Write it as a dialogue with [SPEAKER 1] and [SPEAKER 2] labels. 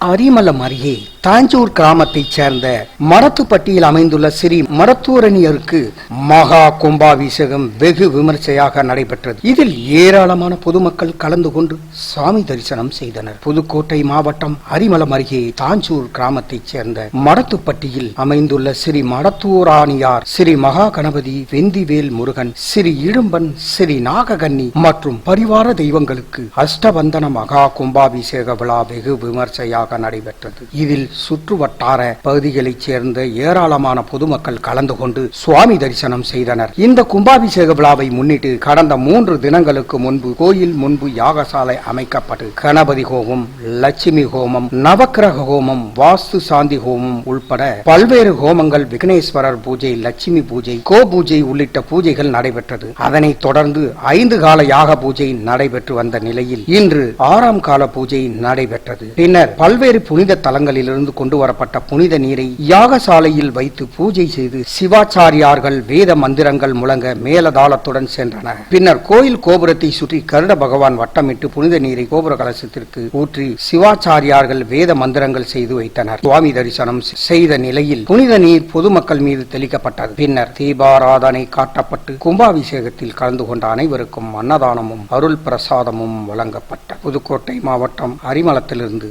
[SPEAKER 1] அரிமலம் அருகே தாஞ்சூர் கிராமத்தைச் சேர்ந்த மரத்துப்பட்டியில் அமைந்துள்ள ஸ்ரீ மரத்தூரணியருக்கு மகா கும்பாபிஷேகம் வெகு விமர்சையாக நடைபெற்றது. இதில் ஏராளமான பொதுமக்கள் கலந்து கொண்டு சாமி தரிசனம் செய்தனர். புதுக்கோட்டை மாவட்டம் அரிமலம் அருகே தாஞ்சூர் கிராமத்தைச் சேர்ந்த மரத்துப்பட்டியில் அமைந்துள்ள ஸ்ரீ மடத்தூராணியார் ஸ்ரீ மகா கணபதி வெந்திவேல் முருகன் ஸ்ரீ இடும்பன் ஸ்ரீ நாககன்னி மற்றும் பரிவார தெய்வங்களுக்கு அஷ்டபந்தன மகா கும்பாபிஷேக விழா வெகு விமர்சையாக நடைபெற்றது. இதில் சுற்று வட்டார பகுதிகளைச் சேர்ந்த ஏராளமான பொதுமக்கள் கலந்து கொண்டு சுவாமி தரிசனம் செய்தனர். இந்த கும்பாபிஷேக விழாவை முன்னிட்டு கடந்த மூன்று தினங்களுக்கு முன்பு கோயில் முன்பு யாகசாலை அமைக்கப்பட்டு கணபதி ஹோமம் லட்சுமி ஹோமம் நவக்கிரக ஹோமம் வாஸ்து சாந்தி ஹோமம் உள்பட பல்வேறு ஹோமங்கள் விக்னேஸ்வரர் பூஜை லட்சுமி பூஜை கோ பூஜை உள்ளிட்ட பூஜைகள் நடைபெற்றது. அதனைத் தொடர்ந்து ஐந்து கால யாக பூஜை நடைபெற்று வந்த நிலையில் இன்று ஆறாம் கால பூஜை நடைபெற்றது. பின்னர் பல்வேறு புனித தலங்களிலிருந்து கொண்டு வரப்பட்ட புனித நீரை யாகசாலையில் வைத்து பூஜை செய்து சிவாச்சாரியார்கள் வேத மந்திரங்கள் முழங்க மேலதாளத்துடன் சென்றனர் பின்னர் கோயில் கோபுரத்தை சுற்றி கருட பகவான் வட்டமிட்டு புனித நீரை கோபுர கலசத்திற்கு ஊற்றி சிவாச்சாரியார்கள் வேத மந்திரங்கள் செய்து வைத்தனர். சுவாமி தரிசனம் செய்த நிலையில் புனித நீர் பொதுமக்கள் மீது தெளிக்கப்பட்டது. பின்னர் தீபாராதனை காட்டப்பட்டு கும்பாபிஷேகத்தில் கலந்து கொண்ட அனைவருக்கும் அன்னதானமும் அருள் பிரசாதமும் வழங்கப்பட்ட புதுக்கோட்டை மாவட்டம் அரிமளத்திலிருந்து